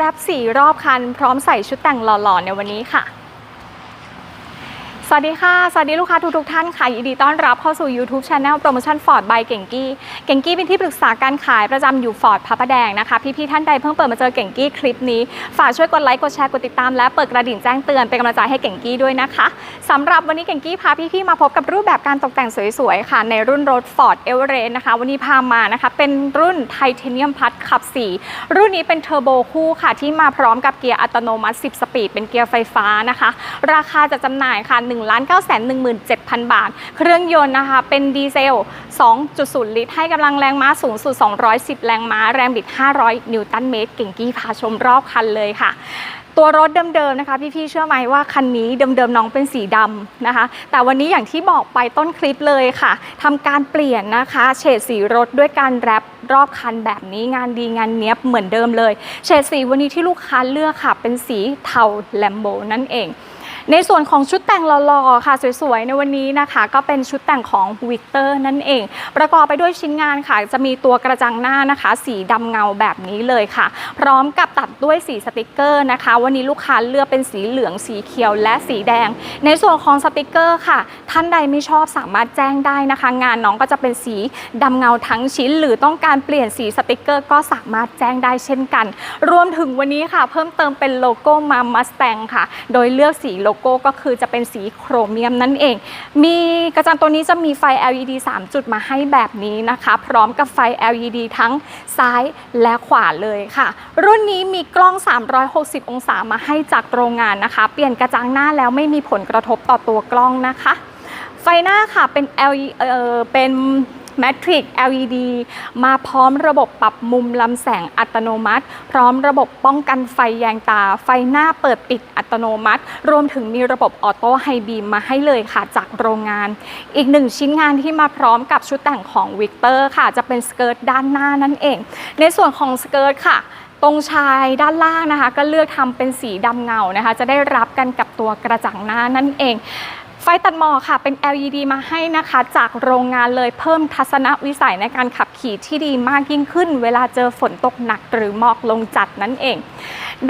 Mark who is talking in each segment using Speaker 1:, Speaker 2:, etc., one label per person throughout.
Speaker 1: แรปสีรอบคัน พร้อมใส่ชุดแต่งหล่อๆในวันนี้ค่ะ สวัสดีค่ะ สวัสดีลูกค้าทุกๆท่านค่ะ ยินดีต้อนรับเข้าสู่ YouTube Channel โปรโมชั่นฟอร์ด by เก่งกี้ เก่งกี้เป็นที่ปรึกษาการขายประจำอยู่ฟอร์ดพระประแดงนะคะ พี่ๆท่านใดเพิ่งเปิดมาเจอเก่งกี้คลิปนี้ ฝากช่วยกดไลค์ กดแชร์ กดติดตาม และเปิดกระดิ่งแจ้งเตือนเป็นกำลังใจให้เก่งกี้ด้วยนะคะสำหรับวันนี้เก่งกี้พาพี่ๆมาพบกับรูปแบบการตกแต่งสวยๆค่ะ ในรุ่นรถ Ford Everest นะคะ วันนี้พามานะคะ เป็นรุ่นไทเทเนียมพัดขับ 4 รุ่นนี้เป็นเทอร์โบคู่ค่ะที่มาพร้อมกับเกียร์อัตโนมัติ 10 สปีดเป็นเกียร์ไฟฟ้านะคะ ราคาจะจำหน่ายค่ะ1 9 1 17,000 บาท เครื่องยนต์นะคะ เป็นดีเซล 2.0 ลิตร ให้กำลังแรงม้าสูงสุด 210 แรงม้า แรงบิด 500 นิวตันเมตร เก่งกี้พาชมรอบคันเลยค่ะตัวรถเดิมๆนะคะ พี่ๆเชื่อไหมว่าคันนี้เดิมๆน้องเป็นสีดำนะคะ แต่วันนี้อย่างที่บอกไปต้นคลิปเลยค่ะทำการเปลี่ยนนะคะเฉดสีรถด้วยการแรปรอบคันแบบนี้งานดีงานเนี้ยบเหมือนเดิมเลย เฉดสีวันนี้ที่ลูกค้าเลือกค่ะ เป็นสีเทาแลมโบนั่นเอง ในส่วนของชุดแต่งหล่อๆค่ะสวยๆในวันนี้นะคะ ก็เป็นชุดแต่งของวิกเตอร์นั่นเอง ประกอบไปด้วยชิ้นงานค่ะ จะมีตัวกระจังหน้านะคะ สีดำเงาแบบนี้เลยค่ะ พร้อมกับตัดด้วยสีสติกเกอร์นะคะ วันนี้ลูกค้าเลือกเป็นสีเหลืองสีเขียวและสีแดง ในส่วนของสติกเกอร์ค่ะ ท่านใดไม่ชอบสามารถแจ้งได้นะคะ งานน้องก็จะเป็นสีดำเงาทั้งชิ้น หรือต้องการเปลี่ยนสีสติกเกอร์ ก็สามารถแจ้งได้เช่นกัน รวมถึงวันนี้ค่ะ เพิ่มเติมเป็นโลโก้มามัสแตงค่ะ โดยเลือกสีโลโก้ก็คือจะเป็นสีโครเมียมนั่นเอง มีกระจังตัวนี้จะมีไฟ LED 3 จุดมาให้แบบนี้นะคะ พร้อมกับไฟ LED ทั้งซ้ายและขวาเลยค่ะ รุ่นนี้มีกล้อง 360 องศามาให้จากโรงงานนะคะ เปลี่ยนกระจังหน้าแล้วไม่มีผลกระทบต่อตัวกล้องนะคะ ไฟหน้าค่ะเป็น LED เอ่ อเป็น Matrix LED มาพร้อมระบบปรับมุมลำแสงอัตโนมัติ พร้อมระบบป้องกันไฟแยงตา ไฟหน้าเปิดปิดอัตโนมัติ รวมถึงมีระบบออโต้ไฮบีมมาให้เลยค่ะจากโรงงาน อีกหนึ่งชิ้นงานที่มาพร้อมกับชุดแต่งของวิกเตอร์ค่ะ จะเป็นสเกิร์ตด้านหน้านั่นเอง ในส่วนของสเกิร์ตค่ะตรงชายด้านล่างนะคะ ก็เลือกทำเป็นสีดำเงานะคะ จะได้รับกันกับตัวกระจังหน้านั่นเอง ไฟตัดหมอกค่ะเป็น LED มาให้นะคะ จากโรงงานเลยเพิ่มทัศนวิสัยในการขับขี่ที่ดีมากยิ่งขึ้น เวลาเจอฝนตกหนักหรือหมอกลงจัดนั่นเอง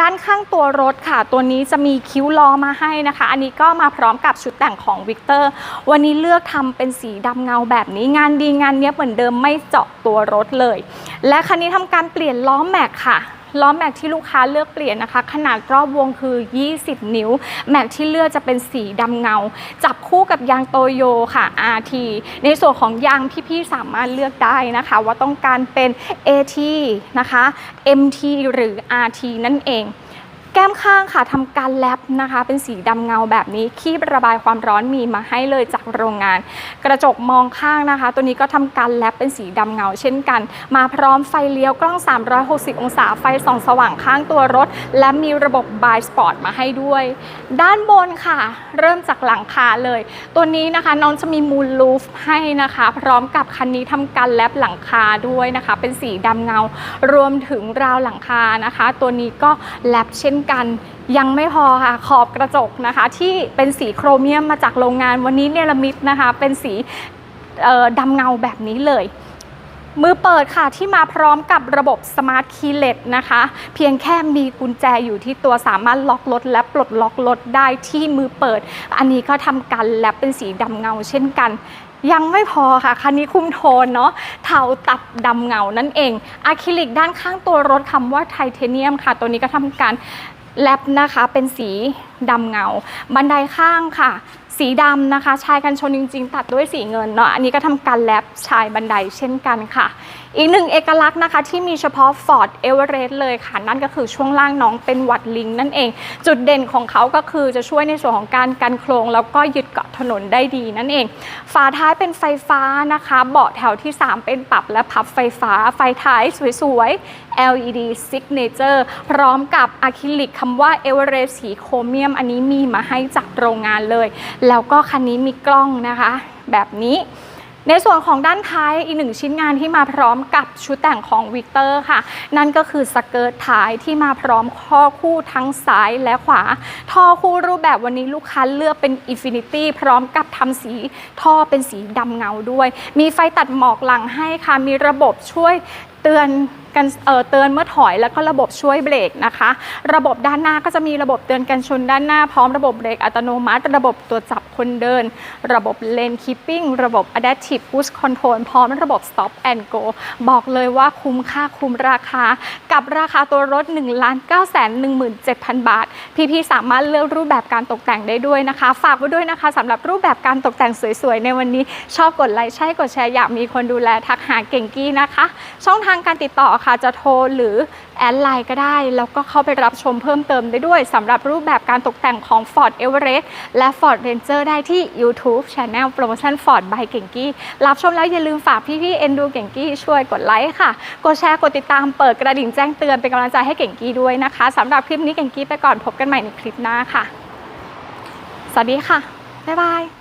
Speaker 1: ด้านข้างตัวรถค่ะ ตัวนี้จะมีคิ้วล้อมาให้นะคะ อันนี้ก็มาพร้อมกับชุดแต่งของวิกเตอร์วันนี้เลือกทำเป็นสีดำเงาแบบนี้งานดีงานเนี้ยเหมือนเดิมไม่เจาะตัวรถเลย และคันนี้ทำการเปลี่ยนล้อแม็กค่ะ ล้อแม็กที่ลูกค้าเลือกเปลี่ยนนะคะ ขนาดรอบวงคือ 20 นิ้ว แม็กที่เลือกจะเป็นสีดำเงา จับคู่กับยางโตโยค่ะ RT ในส่วนของยางพี่ๆสามารถเลือกได้นะคะ ว่าต้องการเป็น AT นะคะ MT หรือ RT นั่นเอง แก้มข้างค่ะทำการแลปนะคะ เป็นสีดำเงาแบบนี้คีบระบายความร้อนมีมาให้เลยจากโรงงาน กระจกมองข้างนะคะ ตัวนี้ก็ทำการแลปเป็นสีดำเงา เช่นกัน มาพร้อมไฟเลี้ยวกล้อง 360 องศาไฟส่องสว่างข้างตัวรถ และมีระบบบายสปอร์ตมาให้ด้วย ด้านบนค่ะ เริ่มจากหลังคาเลย ตัวนี้นะคะน้องจะมีมูลลูฟให้นะคะ พร้อมกับคันนี้ทำการแลปหลังคาด้วยนะคะ เป็นสีดำเงา รวมถึงราวหลังคานะคะ ตัวนี้ก็แลปเช่นกันยังไม่พอค่ะขอบกระจกนะคะ ที่เป็นสีโครเมียมมาจากโรงงานวันนี้เนลมิตนะคะ เป็นสีดำเงาแบบนี้เลย มือเปิดค่ะที่มาพร้อมกับระบบ Smart Keyless นะคะ เพียงแค่มีกุญแจอยู่ที่ตัวสามารถล็อกรถและปลดล็อกรถได้ที่มือเปิด อันนี้ก็ทำกันและเป็นสีดำเงาเช่นกัน ยังไม่พอค่ะ คันนี้คุมโทนเนาะเทาตัดดำเงานั่นเองอะคริลิกด้านข้างตัวรถคำว่าไทเทเนียมค่ะ ตัวนี้ก็ทำการแลปนะคะเป็นสีดำเงา บันไดข้างค่ะ สีดำนะคะ ชายกันชนจริง ๆ ตัดด้วยสีเงินเนาะอันนี้ก็ทำการแลปชายบันไดเช่นกันค่ะ อีกหนึ่งเอกลักษณ์นะคะ ที่มีเฉพาะ Ford Everest เลยค่ะ นั่นก็คือช่วงล่างน้องเป็นวัดลิงนั่นเอง จุดเด่นของเขาก็คือจะช่วยในส่วนของการกันโครง แล้วก็ยึดเกาะถนนได้ดีนั่นเอง ฝาท้ายเป็นไฟฟ้านะคะ เบาะแถวที่ 3 เป็นปรับและพับไฟฟ้าไฟท้ายสวยๆ LED Signature พร้อมกับอะคริลิกคำว่า Everest สีโครเมียม อันนี้มีมาให้จากโรงงานเลย แล้วก็คันนี้มีกล้องนะคะ แบบนี้ในส่วนของด้านท้ายอีกหนึ่งชิ้นงานที่มาพร้อมกับชุดแต่งของวิกเตอร์ค่ะ นั่นก็คือสเกิร์ตท้ายที่มาพร้อมข้อคู่ทั้งซ้ายและขวา ท่อคู่รูปแบบวันนี้ลูกค้าเลือกเป็น Infinity พร้อมกับทำสีท่อเป็นสีดำเงาด้วย มีไฟตัดหมอกหลังให้ค่ะ มีระบบช่วยเตือน กันเเตือนเมื่อถอยแล้วก็ระบบช่วยเบรกนะคะ ระบบด้านหน้าก็จะมีระบบเตือนกันชนด้านหน้าพร้อมระบบเบรกอัตโนมัติ ระบบตรวจจับคนเดิน ระบบเลนคีปปิ้งระบบ adaptive cruise control พร้อมระบบ stop and go บอกเลยว่าคุ้มค่าคุ้มราคา กับราคาตัวรถ 1 9 1 7 0 0 0 บาท พี่ๆสามารถเลือกรูปแบบการตกแต่งได้ด้วยนะคะ ฝากไว้ด้วยนะคะสำหรับรูปแบบการตกแต่งสวยๆในวันนี้ชอบกดไลค์ใช่กดแชร์อยากมีคนดูแลทักหาเก่งกี้นะคะ ช่องทางการติดต่อค่ะจะโทรหรือแอดไลน์ก็ได้ แล้วก็เข้าไปรับชมเพิ่มเติมได้ด้วยสำหรับรูปแบบการตกแต่งของ Ford Everest และ Ford Ranger ได้ที่ YouTube Channel Promotion Ford by เก่งกี้รับชมแล้วอย่าลืมฝากพี่ๆเอ็นดูเก่งกี้ช่วยกดไลค์ค่ะ กดแชร์กดติดตามเปิดกระดิ่งแจ้งเตือนเป็นกำลังใจให้เก่งกี้ด้วยนะคะสำหรับคลิปนี้เก่งกี้ไปก่อนพบกันใหม่ในคลิปหน้าค่ะ สวัสดีค่ะ บ๊ายบาย